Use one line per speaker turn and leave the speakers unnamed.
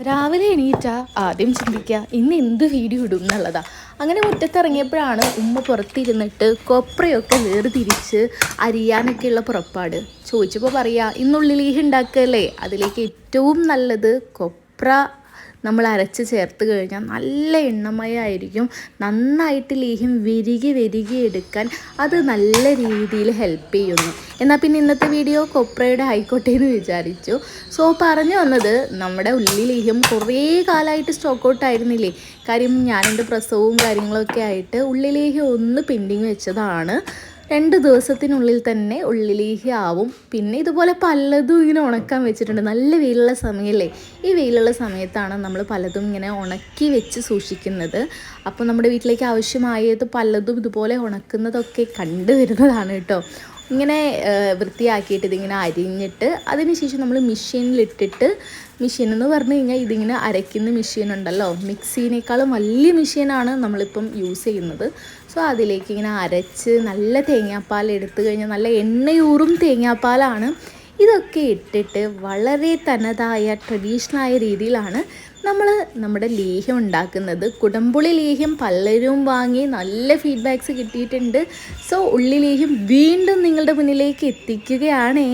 രാവിലെ എണീറ്റ ആദ്യം ചിന്തിക്കുക ഇന്ന് എന്ത് വീഡിയോ ഇടും എന്നുള്ളതാ. അങ്ങനെ മുറ്റത്തിറങ്ങിയപ്പോഴാണ് ഉമ്മ പുറത്തിരുന്നിട്ട് കൊപ്രയൊക്കെ വേർതിരിച്ച് അരിയാനൊക്കെയുള്ള പുറപ്പാട്. ചോദിച്ചപ്പോൾ പറയാ ഇന്നുള്ളിലേക്ക് ഉണ്ടാക്കുകയല്ലേ അതിലേക്ക് ഏറ്റവും നല്ലത് കൊപ്ര നമ്മൾ അരച്ച് ചേർത്ത് കഴിഞ്ഞാൽ നല്ല എണ്ണമയമായിരിക്കും നന്നായിട്ട് ലേഹ്യം വിരികി വിരികി എടുക്കാൻ അത് നല്ല രീതിയിൽ ഹെൽപ്പ് ചെയ്യുന്നു. എന്നാൽ പിന്നെ ഇന്നത്തെ വീഡിയോ കൊപ്രയുടെ ആയിക്കോട്ടെ എന്ന് വിചാരിച്ചു. സോ പറഞ്ഞു വന്നത് നമ്മുടെ ഉള്ളി ലേഹ്യം കുറേ കാലമായിട്ട് സ്റ്റോക്ക് ഔട്ട് ആയിരുന്നില്ലേ? കാര്യം ഞാനെന്റെ പ്രസവവും കാര്യങ്ങളൊക്കെ ആയിട്ട് ഉള്ളി ലേഹ്യം ഒന്ന് പെൻഡിങ് വെച്ചതാണ്. രണ്ട് ദിവസത്തിനുള്ളിൽ തന്നെ ഉള്ളിലേക്ക് ആവും. പിന്നെ ഇതുപോലെ പലതും ഇങ്ങനെ ഉണക്കാൻ വെച്ചിട്ടുണ്ട്. നല്ല വെയിലുള്ള സമയമല്ലേ? ഈ വെയിലുള്ള സമയത്താണ് നമ്മൾ പലതും ഇങ്ങനെ ഉണക്കി വെച്ച് സൂക്ഷിക്കുന്നത്. അപ്പോൾ നമ്മുടെ വീട്ടിലേക്ക് ആവശ്യമായത് പലതും ഇതുപോലെ ഉണക്കുന്നതൊക്കെ കണ്ടുവരുന്നതാണ് കേട്ടോ. ഇങ്ങനെ വൃത്തിയാക്കിയിട്ട് ഇതിങ്ങനെ അരിഞ്ഞിട്ട് അതിനുശേഷം നമ്മൾ മെഷീനിലിട്ടിട്ട് മെഷീൻ എന്ന് പറഞ്ഞു കഴിഞ്ഞാൽ ഇതിങ്ങനെ അരയ്ക്കുന്ന മെഷീൻ ഉണ്ടല്ലോ മിക്സിനേക്കാളും വലിയ മെഷീനാണ് നമ്മളിപ്പം യൂസ് ചെയ്യുന്നത്. സോ അതിലേക്ക് ഇങ്ങനെ അരച്ച് നല്ല തേങ്ങാപ്പാൽ എടുത്തു കഴിഞ്ഞാൽ നല്ല എണ്ണയൂറും തേങ്ങാപ്പാലാണ് ഇതൊക്കെ ഇട്ടിട്ട് വളരെ തനതായ ട്രഡീഷണലായ രീതിയിലാണ് നമ്മൾ നമ്മുടെ ലേഹ്യം ഉണ്ടാക്കുന്നത്. കുടംപുളി ലേഹ്യം പലരും വാങ്ങി നല്ല ഫീഡ്ബാക്ക്സ് കിട്ടിയിട്ടുണ്ട്. സോ ഉള്ളി ലേഹ്യം വീണ്ടും നിങ്ങളുടെ മുന്നിലേക്ക് എത്തിക്കുകയാണേ.